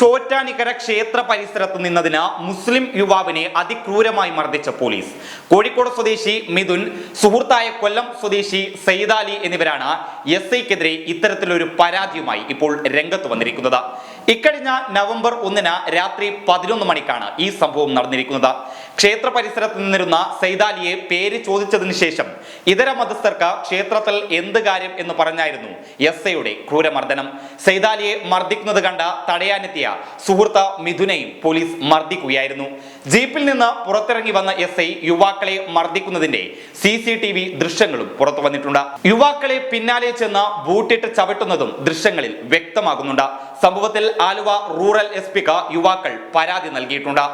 ചോറ്റാനിക്കര ക്ഷേത്ര പരിസരത്ത് നിന്നതിന് മുസ്ലിം യുവാവിനെ അതിക്രൂരമായി മർദ്ദിച്ച പോലീസ്. കോഴിക്കോട് സ്വദേശി മിഥുൻ സുഹൃത്തായ കൊല്ലം സ്വദേശി സയ്യിദാലി എന്നിവരാണ് എസ് ഐക്കെതിരെ ഇത്തരത്തിലൊരു പരാതിയുമായി ഇപ്പോൾ രംഗത്ത് വന്നിരിക്കുന്നത്. ഇക്കഴിഞ്ഞ നവംബർ ഒന്നിന് രാത്രി പതിനൊന്ന് മണിക്കാണ് ഈ സംഭവം നടന്നിരിക്കുന്നത്. ക്ഷേത്ര പരിസരത്ത് നിന്നിരുന്ന സൈതാലിയെ പേര് ചോദിച്ചതിന് ശേഷം ഇതര മതസ്ഥർക്ക് ക്ഷേത്രത്തിൽ എന്ത് കാര്യം എന്ന് പറഞ്ഞായിരുന്നു എസ് ഐയുടെ ക്രൂരമർദ്ദനം. സൈതാലിയെ മർദ്ദിക്കുന്നത് കണ്ട തടയാനെത്തിയ സുഹൃത്ത് മിഥുനെയും പോലീസ് മർദ്ദിക്കുകയായിരുന്നു. ജീപ്പിൽ നിന്ന് പുറത്തിറങ്ങി വന്ന എസ് ഐ യുവാക്കളെ മർദ്ദിക്കുന്നതിന്റെ സി സി ടി വി ദൃശ്യങ്ങളും പുറത്തു വന്നിട്ടുണ്ട്. യുവാക്കളെ പിന്നാലെ ചെന്ന് ബൂട്ടിട്ട് ചവിട്ടുന്നതും ദൃശ്യങ്ങളിൽ വ്യക്തമാകുന്നുണ്ട്. സംഭവത്തിൽ ആലുവ റൂറൽ എസ് പിക്ക് യുവാക്കൾ പരാതി നൽകിയിട്ടുണ്ട്.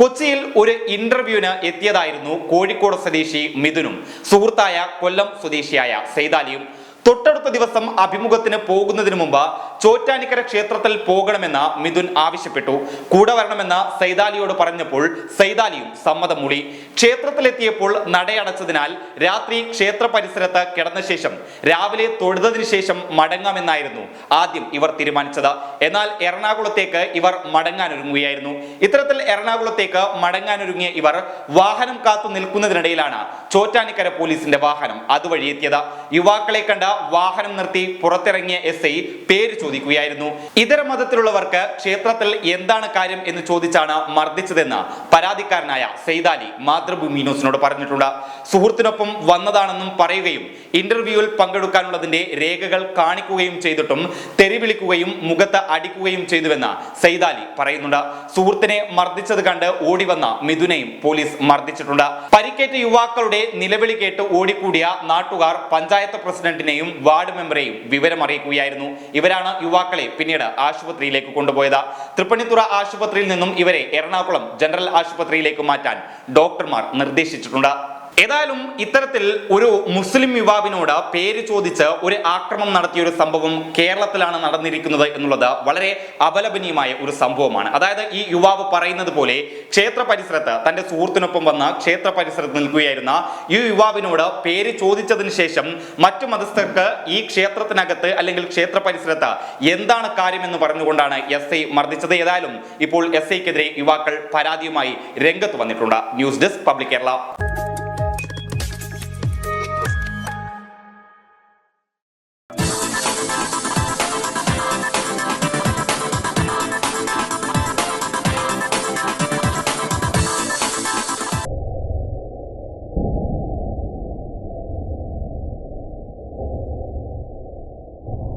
കൊച്ചിയിൽ ഒരു ഇന്റർവ്യൂവിന് എത്തിയതായിരുന്നു കോഴിക്കോട് സ്വദേശി മിഥുനും. സുഹൃത്തായ കൊല്ലം സ്വദേശിയായ സൈതാലിയും തൊട്ടടുത്ത ദിവസം അഭിമുഖത്തിന് പോകുന്നതിന് മുമ്പ് ചോറ്റാനിക്കര ക്ഷേത്രത്തിൽ പോകണമെന്ന് മിഥുൻ ആവശ്യപ്പെട്ടു. കൂടെ വരണമെന്ന് സൈതാലിയോട് പറഞ്ഞപ്പോൾ സൈതാലിയും സമ്മതം മൂളി ക്ഷേത്രത്തിലെത്തിയപ്പോൾ നടയടച്ചതിനാൽ രാത്രി ക്ഷേത്ര പരിസരത്ത് കിടന്ന ശേഷം രാവിലെ തൊഴുതതിനു ശേഷം മടങ്ങാമെന്നായിരുന്നു ആദ്യം ഇവർ തീരുമാനിച്ചത്. എന്നാൽ എറണാകുളത്തേക്ക് ഇവർ മടങ്ങാനൊരുങ്ങുകയായിരുന്നു. ഇത്തരത്തിൽ എറണാകുളത്തേക്ക് മടങ്ങാനൊരുങ്ങിയ ഇവർ വാഹനം കാത്തു നിൽക്കുന്നതിനിടയിലാണ് ചോറ്റാനിക്കര പോലീസിന്റെ വാഹനം അതുവഴി എത്തിയത്. യുവാക്കളെ കണ്ട വാഹനം നിർത്തി പുറത്തിറങ്ങിയ എസ് ഐ പേര് ചോദിക്കുകയായിരുന്നു. ഇതര മതത്തിലുള്ളവർക്ക് ക്ഷേത്രത്തിൽ എന്താണ് കാര്യം എന്ന് ചോദിച്ചാണ് മർദ്ദിച്ചതെന്ന് പരാതിക്കാരനായ സെയ്താലി മാതൃഭൂമി ന്യൂസിനോട് പറഞ്ഞിട്ടുണ്ട്. സുഹൃത്തിനൊപ്പം വന്നതാണെന്നും പറയുകയും ഇന്റർവ്യൂവിൽ പങ്കെടുക്കാനുള്ളതിന്റെ രേഖകൾ കാണിക്കുകയും ചെയ്തിട്ടും തെരുവിളിക്കുകയും മുഖത്ത് അടിക്കുകയും ചെയ്തുവെന്ന് സെയ്താലി പറയുന്നുണ്ട്. സുഹൃത്തിനെ മർദ്ദിച്ചത് കണ്ട് ഓടി വന്ന മിഥുനെയും പോലീസ് മർദ്ദിച്ചിട്ടുണ്ട്. പരിക്കേറ്റ യുവാക്കളുടെ നിലവിളി കേട്ട് ഓടിക്കൂടിയ നാട്ടുകാർ പഞ്ചായത്ത് പ്രസിഡന്റിനെയും വാർഡ് മെമ്പറെയും വിവരമറിയിക്കുകയായിരുന്നു ഇവരാണ് യുവാക്കളെ പിന്നീട് ആശുപത്രിയിലേക്ക് കൊണ്ടുപോയത്. തൃപ്പണിത്തുറ ആശുപത്രിയിൽ നിന്നും ഇവരെ എറണാകുളം ജനറൽ ആശുപത്രിയിലേക്ക് മാറ്റാൻ ഡോക്ടർമാർ നിർദ്ദേശിച്ചിട്ടുണ്ട്. ഏതായാലും ഇത്തരത്തിൽ ഒരു മുസ്ലിം യുവാവിനോട് പേര് ചോദിച്ച് ഒരു ആക്രമണം നടത്തിയ ഒരു സംഭവം കേരളത്തിലാണ് നടന്നിരിക്കുന്നത് എന്നുള്ളത് വളരെ അപലപനീയമായ ഒരു സംഭവമാണ്. അതായത് ഈ യുവാവ് പറയുന്നത് പോലെ ക്ഷേത്ര പരിസരത്ത് തന്റെ സുഹൃത്തിനൊപ്പം വന്ന ക്ഷേത്ര പരിസരത്ത് നിൽക്കുകയായിരുന്ന ഈ യുവാവിനോട് പേര് ചോദിച്ചതിന് ശേഷം മറ്റു മതസ്ഥർക്ക് ഈ ക്ഷേത്രത്തിനകത്ത് അല്ലെങ്കിൽ ക്ഷേത്ര പരിസരത്ത് എന്താണ് കാര്യമെന്ന് പറഞ്ഞുകൊണ്ടാണ് എസ് ഐ മർദ്ദിച്ചത്. ഏതായാലും ഇപ്പോൾ എസ് ഐക്കെതിരെ യുവാക്കൾ പരാതിയുമായി രംഗത്ത് വന്നിട്ടുണ്ട്. News desk public Kerala.